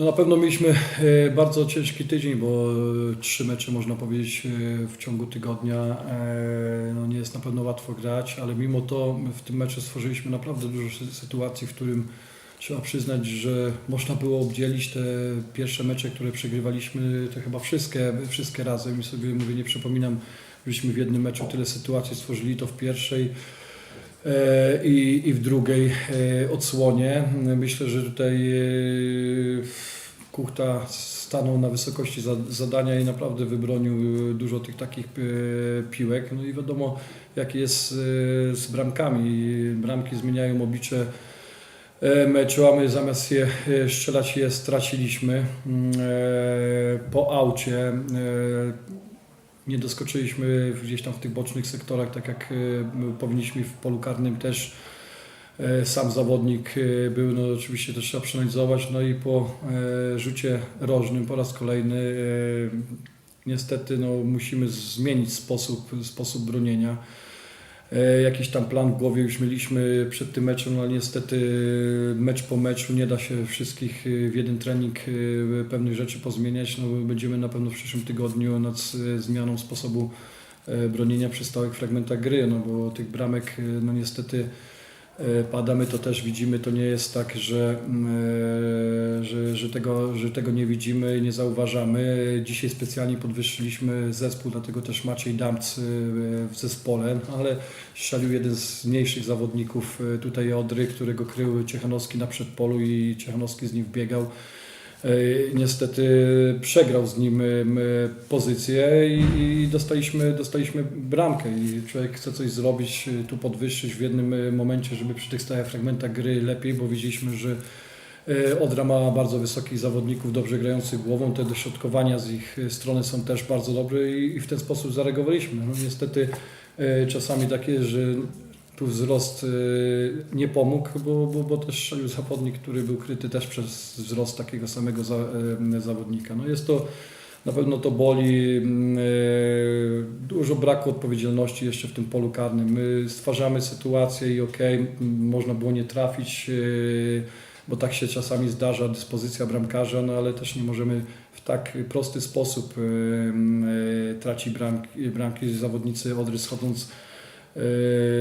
No na pewno mieliśmy e, bardzo ciężki tydzień, bo e, trzy mecze można powiedzieć e, w ciągu tygodnia. No nie jest na pewno łatwo grać, ale mimo to w tym meczu stworzyliśmy naprawdę dużo sy- sytuacji, w którym trzeba przyznać, że można było obdzielić te pierwsze mecze, które przegrywaliśmy, to chyba wszystkie, wszystkie razem i sobie mówię, nie przypominam, żeśmy w jednym meczu tyle sytuacji stworzyli, to w pierwszej i, i w drugiej e, odsłonie. Myślę, że tutaj e, Kuchta stanął na wysokości za- zadania i naprawdę wybronił e, dużo tych takich e, piłek. No i wiadomo, jak jest e, z bramkami. Bramki zmieniają oblicze e, meczu, a my zamiast je e, strzelać je straciliśmy. Mm, e, Po aucie e, nie doskoczyliśmy gdzieś tam w tych bocznych sektorach, tak jak e, powinniśmy w polu karnym też e, sam zawodnik e, był, no oczywiście to trzeba przeanalizować, no i po rzucie rożnym po raz kolejny niestety no, musimy zmienić sposób, sposób bronienia. E, Jakiś tam plan w głowie już mieliśmy przed tym meczem, no ale niestety mecz po meczu nie da się wszystkich e, w jeden trening e, pewnych rzeczy pozmieniać. No, będziemy na pewno w przyszłym tygodniu nad zmianą sposobu e, bronienia przy stałych fragmentach gry, no bo tych bramek e, no niestety e, pada, my to też widzimy, to nie jest tak, że, mm, e, że, tego, że tego nie widzimy nie zauważamy. Dzisiaj specjalnie podwyższyliśmy zespół, dlatego też Maciej Damc e, w zespole, ale strzelił jeden z mniejszych zawodników e, tutaj Odry, którego krył Ciechanowski na przedpolu i Ciechanowski z nim wbiegał. E, Niestety przegrał z nim pozycję i, dostaliśmy, dostaliśmy bramkę i człowiek chce coś zrobić, tu podwyższyć w jednym momencie, żeby przy tych stałych fragmentach gry lepiej, bo widzieliśmy, że Odra ma bardzo wysokich zawodników, dobrze grających głową, te dośrodkowania z ich e, strony są też bardzo dobre i, w ten sposób zareagowaliśmy. No, niestety e, czasami takie, że tu wzrost nie pomógł, bo, bo, bo też strzelił zawodnik, który był kryty też przez wzrost takiego samego za, zawodnika. No jest to, na pewno to boli, mm, dużo braku odpowiedzialności jeszcze w tym polu karnym. My stwarzamy sytuację i okej, m, można było nie trafić, bo tak się czasami zdarza, dyspozycja bramkarza, no ale też nie możemy w tak prosty sposób y, tracić bramki, bramki zawodnicy Odry schodząc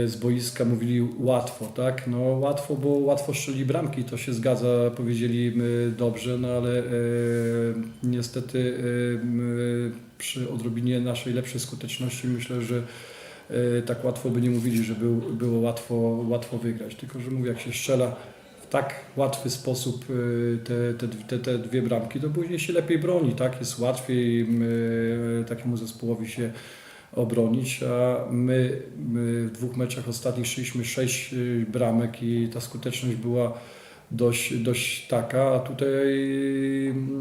z boiska mówili łatwo, tak? No łatwo, bo łatwo strzeli bramki, to się zgadza, powiedzieli dobrze, no ale e, niestety e, przy odrobinie naszej lepszej skuteczności myślę, że e, tak łatwo by nie mówili, że był, było łatwo, łatwo wygrać, tylko że mówię, jak się strzela tak łatwy sposób e, te, te, te, dwie bramki, to później się lepiej broni, tak? Jest łatwiej e, takiemu zespołowi się obronić, a my, my w dwóch meczach ostatnich szliśmy sześć y, bramek i ta skuteczność była dość, dość taka, a tutaj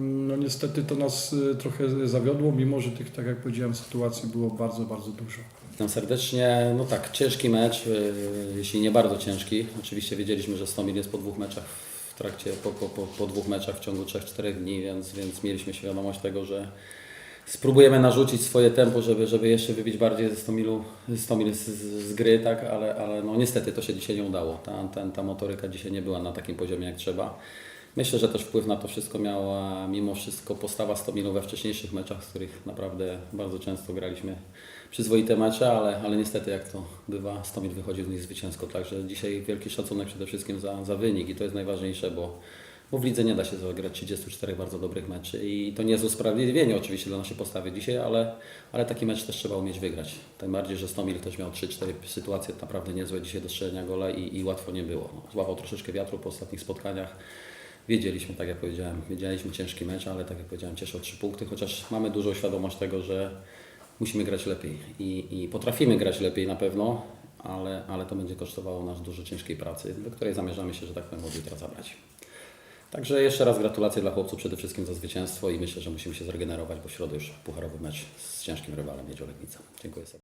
no niestety to nas y, trochę zawiodło, mimo że tych, tak jak powiedziałem, sytuacji było bardzo, bardzo dużo. Witam serdecznie. No tak, ciężki mecz, yy, jeśli nie bardzo ciężki. Oczywiście wiedzieliśmy, że 100 mil jest po dwóch meczach w trakcie, po, po, po, po dwóch meczach w ciągu 3-4 dni, więc, więc mieliśmy świadomość tego, że spróbujemy narzucić swoje tempo, żeby, żeby jeszcze wybić bardziej ze 100 milu, 100 mil z, z, gry, tak, ale, ale no niestety to się dzisiaj nie udało. Ta, ta, ta motoryka dzisiaj nie była na takim poziomie jak trzeba. Myślę, że też wpływ na to wszystko miała mimo wszystko postawa 100 milu we wcześniejszych meczach, z których naprawdę bardzo często graliśmy przyzwoite mecze, ale, ale niestety jak to bywa, 100 mil wychodzi z nich zwycięsko. Także dzisiaj wielki szacunek przede wszystkim za, za wynik i to jest najważniejsze, bo, bo w lidze nie da się zagrać 34 bardzo dobrych meczy i to nie jest usprawiedliwienie oczywiście dla naszej postawy dzisiaj, ale, ale taki mecz też trzeba umieć wygrać. Tym bardziej, że 100 mil też miał 3-4 sytuacje naprawdę niezłe dzisiaj do strzelenia gola i, i łatwo nie było. No, złapał troszeczkę wiatru po ostatnich spotkaniach. Wiedzieliśmy, tak jak powiedziałem, wiedzieliśmy ciężki mecz, ale tak jak powiedziałem, cieszę o trzy punkty, chociaż mamy dużą świadomość tego, że musimy grać lepiej i, i potrafimy grać lepiej na pewno, ale, ale to będzie kosztowało nas dużo ciężkiej pracy, do której zamierzamy się, że tak powiem, od jutra zabrać. Także jeszcze raz gratulacje dla chłopców przede wszystkim za zwycięstwo i myślę, że musimy się zregenerować, bo w środę już pucharowy mecz z ciężkim rywalem Miedzią Legnica. Dziękuję serdecznie.